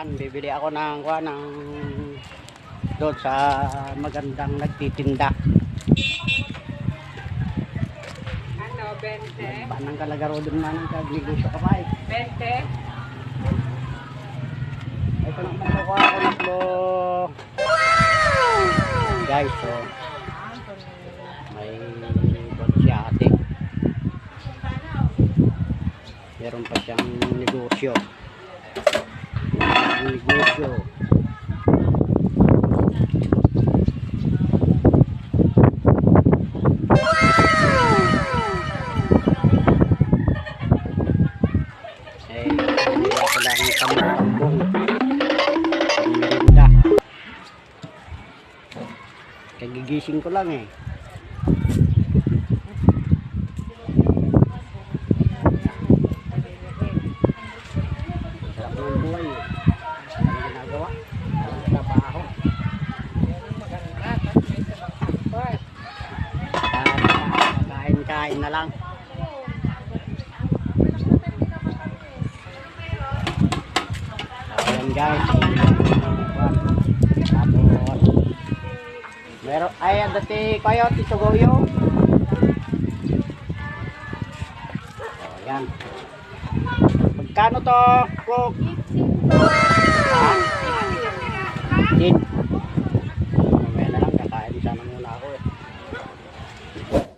daan. Bibili ako ng kuha ng doon sa magandang nagtitinda. Ano, 20? Panang kalagaro din man ang kagnegosyo ka pa eh. 20? Ito naman nakuha ko na po. Guys, so may bag si ate. Meron pa siyang negosyo. Negosyo. Kagigising ko lang eh. Sarap ng buhay eh. Trabaho? Ah, Kain-kain na lang. Ayan guys. Tapos, meron, ay, dati kayo, Tito Goyo. Oh, ayan. Magkano to, Cook? Tin. Mamaya na lang, kakain sana muna ako eh.